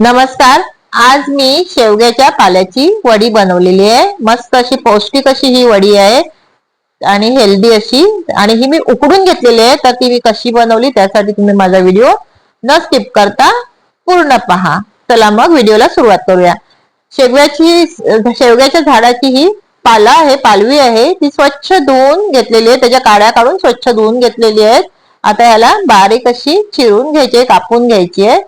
नमस्कार. आज मी शेवग्याच्या पाल्याची वडी बनवलेली आहे. मस्त अशी पौष्टिक अशी ही वडी आहे. आणि हेल्दी अशी. आणि ही मी उकडून घेतलेली आहे. तर ती मी कशी बनवली त्यासाठी तुम्ही माझा व्हिडिओ न स्किप करता पूर्ण पहा. चला मग व्हिडिओला सुरुवात करूया. शेवग्याची शेवग्याच्या झाडाची ही पाला आहे पालवी आहे. ती स्वच्छ धुवून घेतलेली आहे. त्याच्या काड्या काढून स्वच्छ धुवून घेतलेली आहेत. आता याला बारीक अशी चिरून घ्यायची कापून घ्यायची आहे.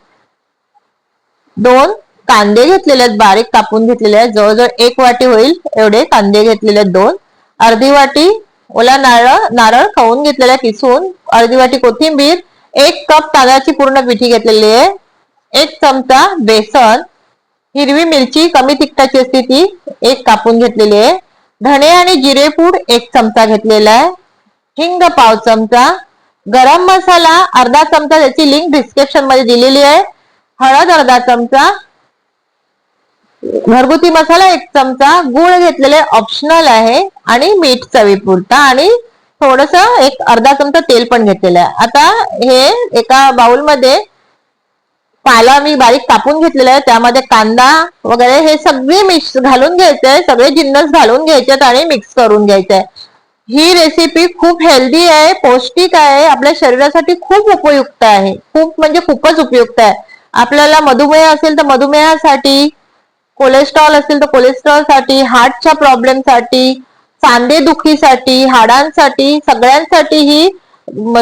दोन कांदे घेतलेले आहेत बारीक कापून घेतलेले आहेत. जवळजवळ एक वाटी होईल एवढे कांदे घेतलेले आहेत दोन. अर्धी वाटी ओला नारळ नारळ खाऊन घेतलेला किसून. अर्धी वाटी कोथिंबीर एक कप तांदळाची पूर्ण पिठी घेतलेली आहे. एक चमचा बेसन हिरवी मिरची कमी तिखटाची असते ती एक कापून घेतलेली आहे. धणे आणि जिरेपूड एक चमचा घेतलेला आहे. हिंग पाव चमचा. गरम मसाला अर्धा चमचा त्याची लिंक डिस्क्रिप्शनमध्ये दिलेली आहे. हळद अर्धा चमचा घरगुती मसाला एक चमचा गुळ घेतलेले ऑप्शनल आहे आणि मीठ चवीपुरता आणि थोडस एक अर्धा चमचा तेल पण घेतलेलं आहे. आता हे एका बाउलमध्ये पाला मी बारीक कापून घेतलेला आहे. त्यामध्ये कांदा वगैरे हे सगळे मिक्स घालून घ्यायचे सगळे जिन्नस घालून घ्यायचे आणि मिक्स करून घ्यायचे ही रेसिपी खूप हेल्दी आहे पौष्टिक आहे आपल्या शरीरासाठी खूप उपयुक्त आहे. खूप म्हणजे खूपच उपयुक्त आहे. आपल्याला मधुमेह असेल तर मधुमेहासाठी कोलेस्ट्रॉल असेल तर कोलेस्ट्रॉलसाठी हार्टच्या प्रॉब्लेमसाठी सांधे दुखीसाठी हाडांसाठी सगळ्यांसाठी ही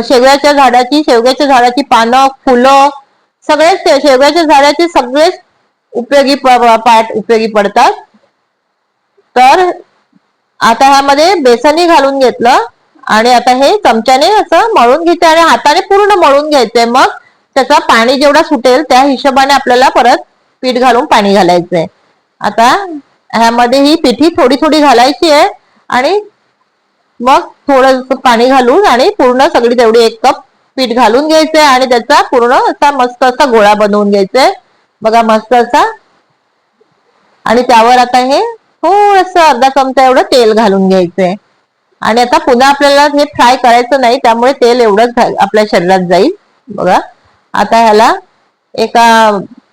शेवग्याच्या झाडाची शेवग्याच्या झाडाची पानं फुलं सगळेच शेवग्याच्या झाडाचे सगळेच उपयोगी पाठ उपयोगी पडतात. तर आता ह्यामध्ये बेसनही घालून घेतलं आणि आता हे चमच्याने असं मळून घेते आणि हाताने पूर्ण मळून घ्यायचंय मग. त्याचा पाणी जेवढा सुटेल त्या हिशोबाने आपल्याला परत पीठ घालून पाणी घालायचंय. आता ह्यामध्ये ही पिठी थोडी थोडी घालायची आहे आणि मग थोडं पाणी घालून आणि पूर्ण सगळी तेवढी एक कप पीठ घालून घ्यायचंय आणि त्याचा पूर्ण असा मस्त असा गोळा बनवून घ्यायचंय. बघा मस्त असा. आणि त्यावर आता हे थोडस अर्धा चमचा एवढं तेल घालून घ्यायचंय. आणि आता पुन्हा आपल्याला हे फ्राय करायचं नाही त्यामुळे तेल एवढंच आपल्या शरीरात जाईल. बघा. आता ह्याला एका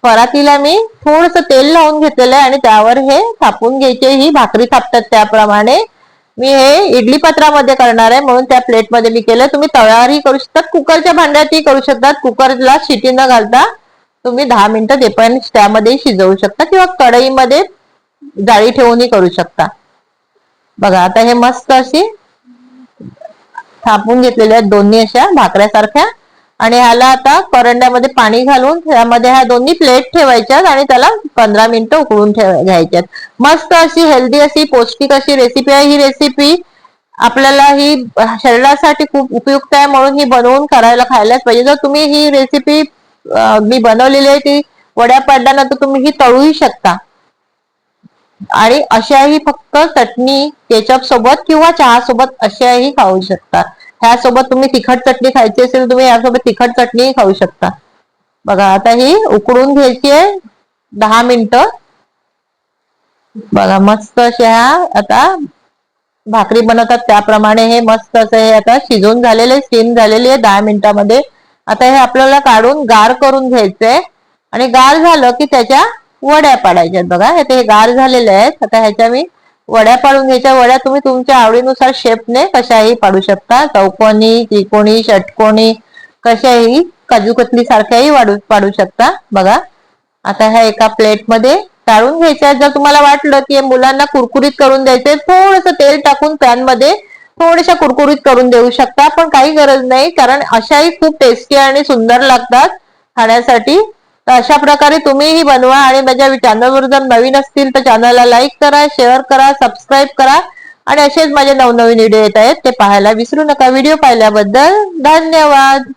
परातीला मी थोडस तेल लावून घेतलेलं आहे आणि त्यावर हे थापून घ्यायचे. ही भाकरी थापतात त्याप्रमाणे. मी हे इडली पत्रामध्ये करणार आहे. म्हणून त्या प्लेटमध्ये मी केलं. तुम्ही तव्यावरही करू शकतात कुकरच्या भांड्यातही करू शकतात कुकरला शिटी न घालता तुम्ही दहा मिनिटं ते पण त्यामध्ये शिजवू शकता किंवा कढईमध्ये जाळी ठेवूनही करू शकता. बघा आता हे मस्त अशी थापून घेतलेल्या आहेत दोन्ही अशा भाकऱ्यासारख्या आणि ह्याला आता करंड्यामध्ये पाणी घालून त्यामध्ये ह्या दोन्ही प्लेट ठेवायच्यात आणि त्याला पंधरा मिनिटं उकळून घ्यायच्यात. मस्त अशी हेल्दी अशी पौष्टिक अशी रेसिपी आहे. ही रेसिपी आपल्याला ही शरीरासाठी खूप उपयुक्त आहे म्हणून ही बनवून करायला खायलाच पाहिजे. जर तुम्ही ही रेसिपी मी बनवलेली आहे ती वड्या पडल्यानंतर तुम्ही ही तळूही शकता. आणि अशाही फक्त चटणी केचप सोबत किंवा चहा सोबत अशाही खाऊ शकता. ह्यासोबत तुम्ही तिखट चटणी खायची असेल तुम्ही यासोबत तिखट चटणी खाऊ शकता. बघा आता ही उकडून घ्यायची आहे दहा मिनिटं. बघा मस्त अशा आता भाकरी बनवतात त्याप्रमाणे हे मस्त असं हे आता शिजून झालेले स्टीम झालेली आहे दहा मिनिटामध्ये. आता हे आपल्याला काढून गार करून घ्यायचंय. आणि गार झालं की त्याच्या वड्या पाडायच्यात. बघा हे गार झालेले आहेत. आता ह्याच्या मी वड्या पाडून घ्यायच्या. वड्या तुम्ही तुमच्या आवडीनुसार शेपने कशाही पाडू शकता. चौकोनी त्रिकोणी षटकोणी कशाही काजू कतली सारख्याही वाढू पाडू शकता. बघा आता ह्या एका प्लेटमध्ये टाळून घ्यायच्या. जर तुम्हाला वाटलं की मुलांना कुरकुरीत करून द्यायचे थोडस तेल टाकून पॅनमध्ये थोड्याशा कुरकुरीत करून देऊ शकता. पण काही गरज नाही कारण अशाही खूप टेस्टी आणि सुंदर लागतात खाण्यासाठी. तर अशा प्रकारे तुम्हीही बनवा आणि माझ्या चॅनलवर जर नवीन असतील तर चॅनलला लाईक करा शेअर करा सबस्क्राईब करा. आणि असेच माझे नवनवीन व्हिडिओ येत आहेत ते पाहायला विसरू नका. व्हिडिओ पाहिल्याबद्दल धन्यवाद.